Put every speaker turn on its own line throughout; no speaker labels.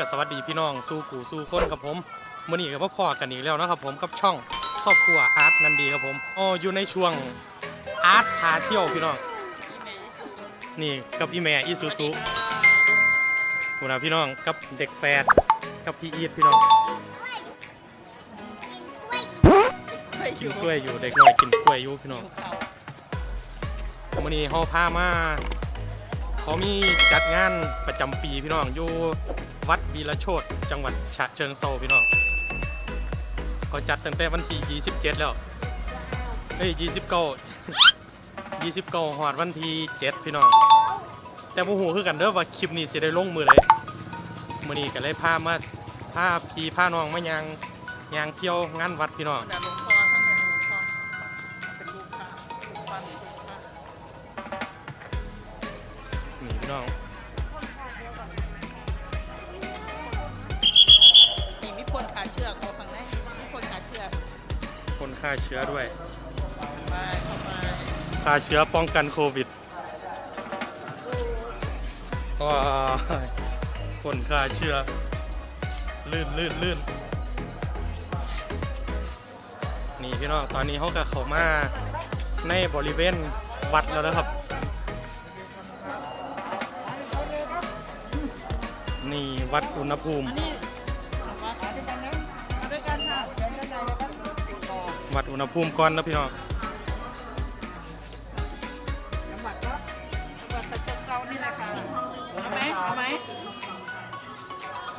กับสวัสดีพี่น้องสู่กูสู่คนกับผมมื่อนี้กับพ่อพ่อกันอีกแล้วนะครับผมกับช่องครอบครัวอาร์ตนันดีครับผมอ๋ออยู่ในช่วงอาร์ตพาเที่ยวพี่น้องนี่กับพี่แม่อีซูซูคุณนะพี่น้องกับเด็กแฝดกับพี่อีทพี่น้องกินกล้วยอยู่เด็กน้อยกินกล้วยอยู่พี่น้องมื่อนี้เฮาพามาเขามีจัดงานประจำปีพี่น้องอยู่ วัดวีระโชตจังหวัดฉะเชิงเซาพี่น้องเขาจัดตั้งแต่วันที่27 แล้วเอ้ย29 29หอดวันที่7พี่น้องแต่บ่ฮู้คือกันเด้อว่าคลิปนี้สิได้ลงมือใดมื้อนี้ก็เลยพามาพาพี่พาน้องมายางยางเที่ยวงานวัดพี่น้องา
เชื้อ
ด้วยฆ่าเชื้อป้องกันโควิดว้าคนฆ่าเชื้อ ลื่นลื่นลื่นนี่พี่น้อง ตอนนี้เขากับเขามาในบริเวณวัดแล้วนะครับ นี่วัดอุณหภูมิ
วัด
อุณหภูมิก่อนนะพี่น้อง
จังหวัดก็จังหวัดฉะเชิงเทรานี่แหละค่ะเอาไหมเอาไหม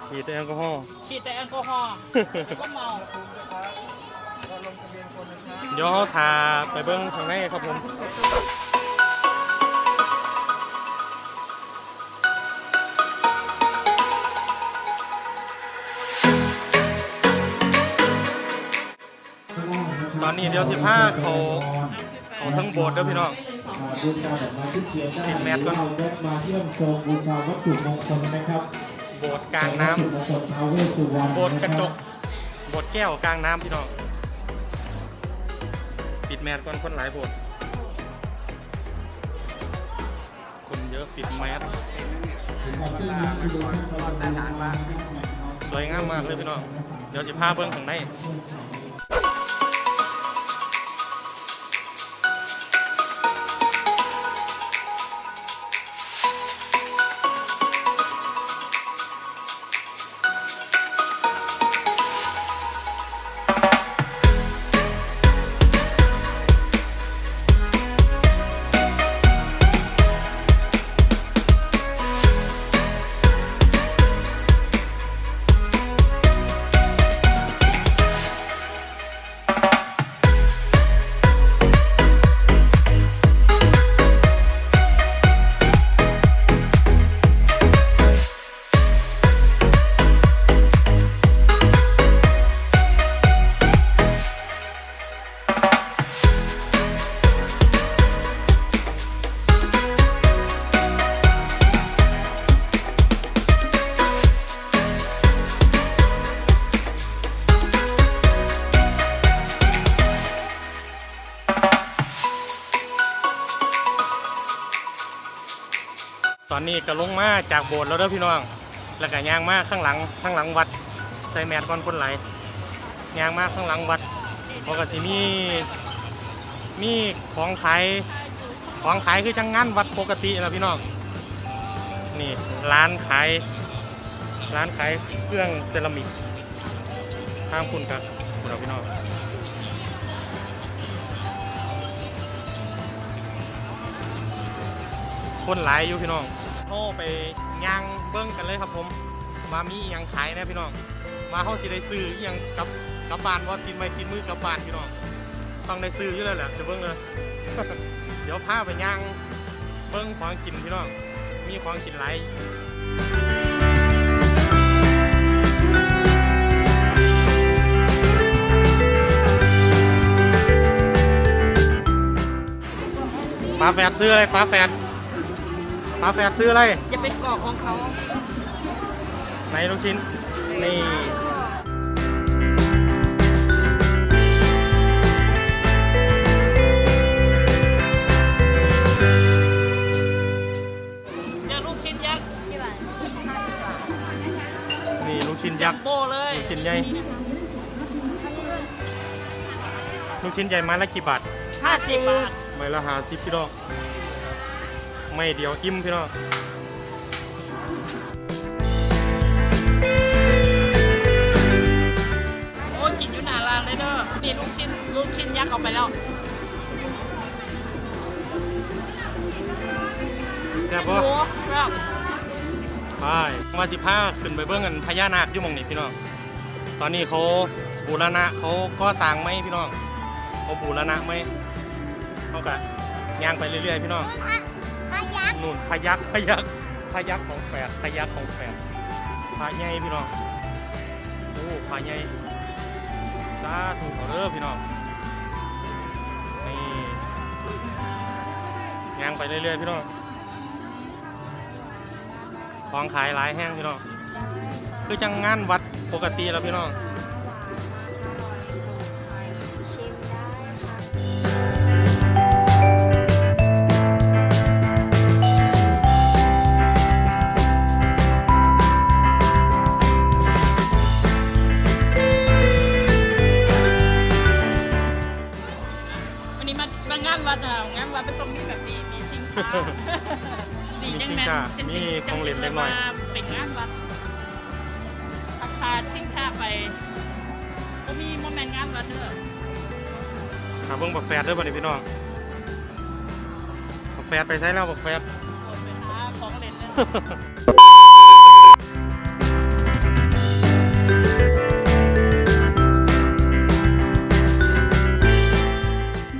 ฉีดแอลกอฮอล์
ฉีดแต่แอลกอฮอล์แล้วก็เมา
เดี๋ยวเขาทาไปเบิ้งข้างในครับผม อนนี้เดี๋ยวสิพาเขาเขาทั้งโบสถ์เด้อพี่น้อง
บูชาดอกไม้ทุกเทียนได้
ติดแมสก่อน
เราแวะมาเยี่ยมชมบูชาวัตถุมงคลนะครับ
โบสถ์กลางน้ำ
วัตถุมงคลท้าวเวสสุวรรณ
โบสถ์กระจก
นค
โบสถ์แก้วกลางน้ำพี่น้องปิดแมสก่อนคนหลายโบสถ์คนเยอะปิดแมสสวยงามมากเลยพี่น้องเดี๋ยวสิพาเบิ้งข้างใน ตอนนี้ก็ลงมาจากโบสถ์แล้วเด้อพี่น้อง แล้วก็ย่างมาข้างหลังข้างหลังวัดใส่แมสก่อนคนไหลย่างมาข้างหลังวัดเพราะกสิมีมีของขายของขายคือจังงานวัดปกตินะพี่น้องนี่ร้านขายร้านขายเครื่องเซรามิกทางคุณกับคุณพี่น้อง คนหลายอยู่พี่น้องโทรไปย่างเบิ้งกันเลยครับผมมามีอหยังขายนะพี่น้อง มาเข้าสิได้ซื้ออหยังกับกับบานว่าติดไม่ติดมือกับบานพี่น้องต้องได้ซื้ออยู่แล้วแหละเดี๋ยวเบิ้งเลยเดี๋ยวพาไปย่างเบิ้งของกินพี่น้อง มีของกินหลายปลาแฝดซื้ออะไรปลาแฝด ปลาแฝดซื้ออะไร
อย่าไปกรอกของเขา
ไหนลูกชิ้น นี่
อย่าลูกชิ้นยักษ์
ที่บ้าน
ใหญ่ ลูกชิ้นใหญ่ไม้ละกี่บาท
ห้าสิบบาท
ไม้ละหาสิบพี่น้อง ไม่เดียวอิ่มพี่น้อง
โอ้ยกินอยู่หนาร้านเลยเด้อนี่ลูกชิ้นลูกชิ้นยักษ์เอาไปแล้ว
แซ่บ
ห
ปะ
มูครับ
ไปมาสิผ้าขึ้นไปเบื้องกันพญานาคอยู่หมองนี้พี่น้อง ตอนนี้เขาบูรณะเขาก็สร้างไหมพี่น้องเขาบูรณะไหมเขากะย่างไปเรื่อยๆพี่น้อง นู่นพยักพยักพยักของแฝดพยักของแฝดพาใหญ่พี่น้องโอ้พาใหญ่สาธุขอเด้อพี่น้องนี่ย่างไปเรื่อยๆพี่น้องของขายหลายแห้งพี่น้องคือจังงานวัดปกติแล้วพี่น้อง
จัง
มี
สิ
ของเล่นเล็กน้อย
มาเป็นงานวัดอาคารชิงช้าไปก็มีโมเมนต์งานวัดเด้อ
หาเบิ่งบักแฟดเด้วยบ่นี่พี่น้องบักแฟดไปใช้แล้วบักแฟด
โอ้ไปหาของเล่นเด้อ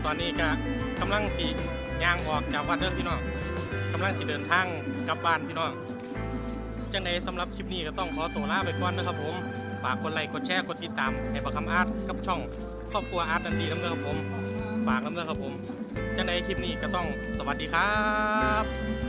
ตอนนี้ก็กำลังสีย่างออกจากวัดเด้อพี่น้องกำลังสิเดินทางกลับบ้านพี่น้องจังใดสำหรับคลิปนี้ก็ต้องขอตัวลาไปก่อนนะครับผม ฝากกดไลค์กดแชร์กดติดตามให้ประคำอาร์ตกับช่องครอบครัวอาร์ตดันดีน้ำเด้อครับผม ฝากน้ำเด้อครับผมจังใดคลิปนี้ก็ต้องสวัสดีครับ